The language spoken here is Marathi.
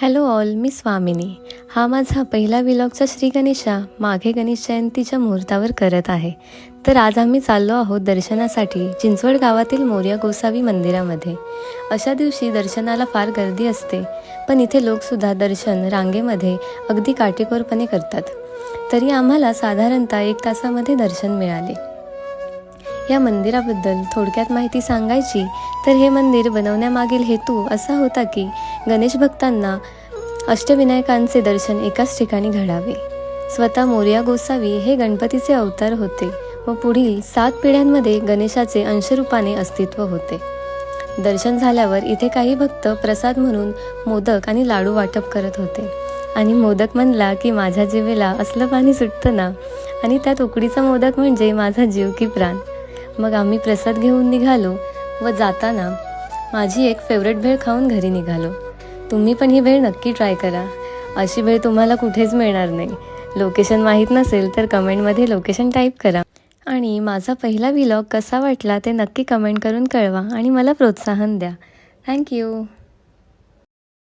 हॅलो ऑल मी स्वामिनी. हा माझा पहिला विलॉगचा श्री गणेशा माघे गणेश जयंतीच्या मुहूर्तावर करत आहे. तर आज आम्ही चाललो आहोत दर्शनासाठी चिंचवड गावातील मोर्या गोसावी मंदिरामध्ये. अशा दिवशी दर्शनाला फार गर्दी असते पण इथे लोकसुद्धा दर्शन रांगेमध्ये अगदी काटेकोरपणे करतात. तरी आम्हाला साधारणतः एक तासामध्ये दर्शन मिळाले. या मंदिराबद्दल थोडक्यात माहिती सांगायची तर हे मंदिर बनवण्यामागील हेतू असा होता की गणेश भक्तांना अष्टविनायकांचे दर्शन एकाच ठिकाणी घडावे. स्वतः मोर्या गोसावी हे गणपतीचे अवतार होते व पुढील सात पिढ्यांमध्ये गणेशाचे अंशरूपाने अस्तित्व होते. दर्शन झाल्यावर इथे काही भक्त प्रसाद म्हणून मोदक आणि लाडू वाटप करत होते. आणि मोदक म्हणला की माझ्या जिवेला असलं पाणी सुटतं ना. आणि त्यात उकडीचा मोदक म्हणजे माझा जीव की प्राण. मग आम्ही प्रसाद घेऊन निघालो व जाताना माझी एक फेवरेट भेळ खाऊन घरी निघालो. तुम्ही पण ही भेळ नक्की ट्राय करा. अशी भेळ तुम्हाला कुठेच मिळणार नाही. लोकेशन माहीत नसेल तर कमेंटमध्ये लोकेशन टाईप करा. आणि माझा पहिला व्हिलॉग कसा वाटला ते नक्की कमेंट करून कळवा आणि मला प्रोत्साहन द्या. थँक्यू